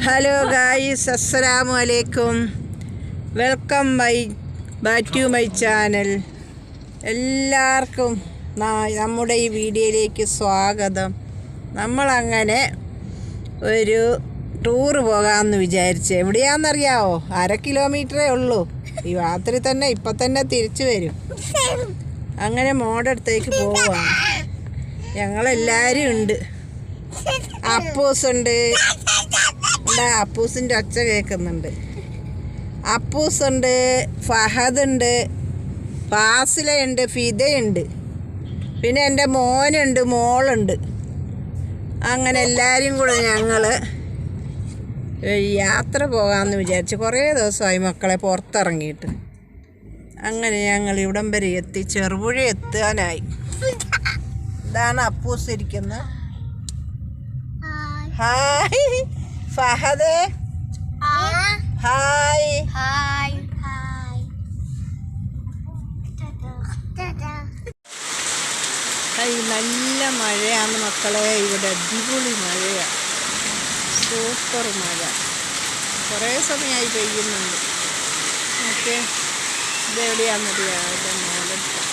Hello guys അസ്സലാമു അലൈക്കും welcome my back to my channel എല്ലാവർക്കും നമ്മുടെ ഈ വീഡിയോയിലേക്ക് സ്വാഗതം. നമ്മളങ്ങനെ ഒരു ടൂറ് പോകാമെന്ന് വിചാരിച്ച്. എവിടെയാണെന്നറിയാവോ? അര കിലോമീറ്ററേ ഉള്ളൂ. ഈ രാത്രി തന്നെ ഇപ്പം തന്നെ തിരിച്ചു വരും. അങ്ങനെ മോടടുത്തേക്ക് പോവാണ് ഞങ്ങളെല്ലാവരും ഉണ്ട്. അപ്പൂസ് എന്താ അപ്പൂസിന്റെ ഒച്ച കേൾക്കുന്നുണ്ട്. അപ്പൂസ് ഉണ്ട് ഫഹദ് ഉണ്ട് ഫാസിലയുണ്ട് ഫിദയുണ്ട്. പിന്നെ എന്റെ മോനുണ്ട് മോളുണ്ട്. അങ്ങനെ എല്ലാവരും കൂടെ ഞങ്ങൾ യാത്ര പോകാമെന്ന് വിചാരിച്ച് കുറേ ദിവസമായി മക്കളെ പുറത്തിറങ്ങിയിട്ട്. അങ്ങനെ ഞങ്ങൾ ഇവിടം വരെ എത്തി ചെറുപുഴ എത്താനായി. ഇതാണ് അപ്പൂസ് ഇരിക്കുന്നത് ഹായ് ഫഹദേ. ഹായ്. ഹായ്. ഹായ്. ഹായ് നല്ല മഴയാണ് മക്കളെ. ഇവിടെ അടിപൊളി മഴയാണ് സൂപ്പർ മഴ. കുറേ സമയമായി പെയ്യുന്നുണ്ട്. ഓക്കെ. ഇതെവിടെയാണെന്നറിയാം എന്റെ മോളെടുത്ത